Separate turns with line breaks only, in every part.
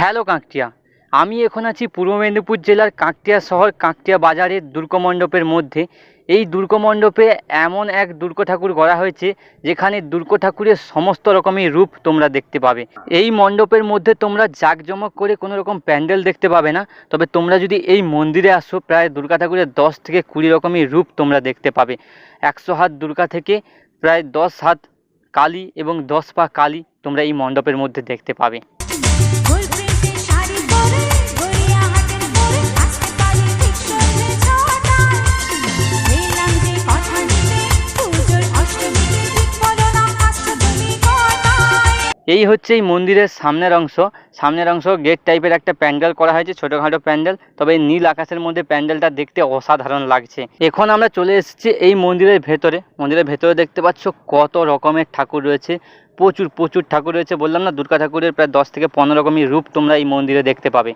Hello কাঁকটিয়া। আমি এখন আছি পূর্ব মেদিনীপুর জেলার কাঁকটিয়া শহর, কাঁকটিয়া বাজারের দুর্গ মণ্ডপের মধ্যে। এই দুর্গ মণ্ডপে এমন এক দুর্গ ঠাকুর গড়া হয়েছে, যেখানে দুর্গ ঠাকুরের সমস্ত রকমের রূপ তোমরা দেখতে পাবে। এই মণ্ডপের মধ্যে তোমরা জাঁকজমক করে কোনো রকম প্যান্ডেল দেখতে পাবে না, তবে তোমরা যদি এই মন্দিরে আসো, প্রায় দুর্গা ঠাকুরের দশ থেকে কুড়ি রকমের রূপ তোমরা দেখতে পাবে। একশো হাত দুর্গা থেকে প্রায় দশ হাত কালী এবং দশ পা কালী তোমরা এই মণ্ডপের মধ্যে দেখতে পাবে। এই হচ্ছে এই মন্দিরের সামনের অংশ। সামনের অংশ গেট টাইপের একটা প্যান্ডেল করা হয়েছে, ছোটোখাটো প্যান্ডেল। তবে এই নীল আকাশের মধ্যে প্যান্ডেলটা দেখতে অসাধারণ লাগছে। এখন আমরা চলে এসেছি এই মন্দিরের ভেতরে। মন্দিরের ভেতরে দেখতে পাচ্ছ কত রকমের ঠাকুর রয়েছে। প্রচুর প্রচুর ঠাকুর রয়েছে। বললাম না, দুর্গা ঠাকুরের প্রায় দশ থেকে পনেরো রকমের রূপ তোমরা এই মন্দিরে দেখতে পাবে।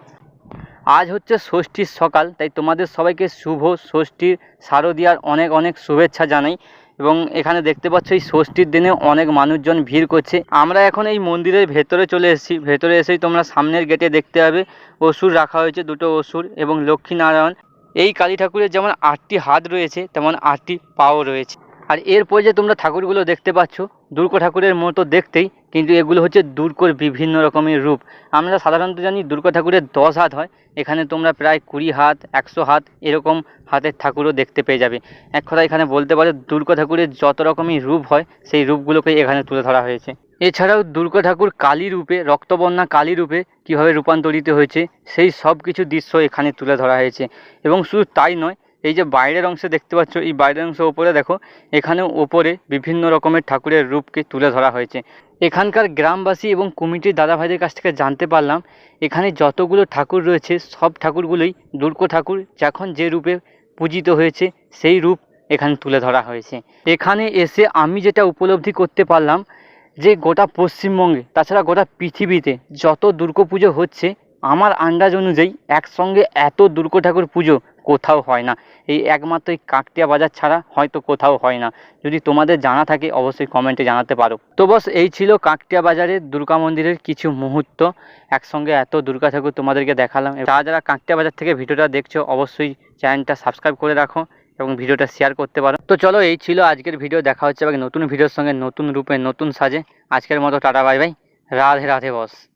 আজ হচ্ছে ষষ্ঠীর সকাল, তাই তোমাদের সবাইকে শুভ ষষ্ঠীর শারদীয়ার অনেক অনেক শুভেচ্ছা জানাই। এবং এখানে দেখতে পাচ্ছ এই ষষ্ঠীর দিনে অনেক মানুষজন ভিড় করছে। আমরা এখন এই মন্দিরের ভেতরে চলে এসেছি। ভেতরে এসেই তোমরা সামনের গেটে দেখতে পাবে অসুর রাখা হয়েছে, দুটো অসুর এবং লক্ষ্মীনারায়ণ। এই কালী ঠাকুরের যেমন আটটি হাত রয়েছে, তেমন আটটি পাও রয়েছে। আর এরপর যে তোমরা ঠাকুরগুলো দেখতে পাচ্ছ, দুর্গা ঠাকুরের মতো দেখতেই কিন্তু এগুলো হচ্ছে দুর্গর বিভিন্ন রকমের রূপ। আমরা সাধারণত জানি দুর্গা ঠাকুরের দশ হাত হয়। এখানে তোমরা প্রায় কুড়ি হাত, একশো হাত এরকম হাতের ঠাকুরও দেখতে পেয়ে যাবে। এক কথা এখানে বলতে পারে দুর্গা ঠাকুরের যত রকমের রূপ হয়, সেই রূপগুলোকে এখানে তুলে ধরা হয়েছে। এছাড়াও দুর্গা ঠাকুর কালী রূপে, রক্তবর্ণা কালী রূপে কীভাবে রূপান্তরিত হয়েছে, সেই সব কিছু দৃশ্য এখানে তুলে ধরা হয়েছে। এবং শুধু তাই নয় এই যে বাইরের অংশে দেখতে পাচ্ছ, এই বাইরের অংশ ওপরে দেখো, এখানে ওপরে বিভিন্ন রকমের ঠাকুরের রূপকে তুলে ধরা হয়েছে। এখানকার গ্রামবাসী এবং কমিটির দাদা ভাইদের কাছ থেকে জানতে পারলাম, এখানে যতগুলো ঠাকুর রয়েছে, সব ঠাকুরগুলোই দুর্গ ঠাকুর, যখন যে রূপে পূজিত হয়েছে, সেই রূপ এখানে তুলে ধরা হয়েছে। এখানে এসে আমি যেটা উপলব্ধি করতে পারলাম, যে গোটা পশ্চিমবঙ্গে, তাছাড়া গোটা পৃথিবীতে যত দুর্গাপুজো হচ্ছে, আমার আন্দাজ অনুযায়ী একসঙ্গে এত দুর্গা ঠাকুর পুজো কোথাও হয় না। এই একমাত্র এই কাকটিয়া বাজার ছাড়া হয়তো কোথাও হয় না। যদি তোমাদের জানা থাকে, অবশ্যই কমেন্টে জানাতে পারো। তো বস, এই ছিল কাকটিয়া বাজারের দুর্গা মন্দিরের কিছু মুহূর্ত। একসঙ্গে এত দুর্গা ঠাকুর তোমাদেরকে দেখালাম। যারা যারা কাকটিয়া বাজার থেকে ভিডিওটা দেখছ, অবশ্যই চ্যানেলটা সাবস্ক্রাইব করে রাখো এবং ভিডিওটা শেয়ার করতে পারো। তো চলো, এই ছিল আজকের ভিডিও। দেখা হচ্ছে আবার নতুন ভিডিওর সঙ্গে, নতুন রূপে, নতুন সাজে। আজকের মতো tata bye bye Radhe Radhe boss.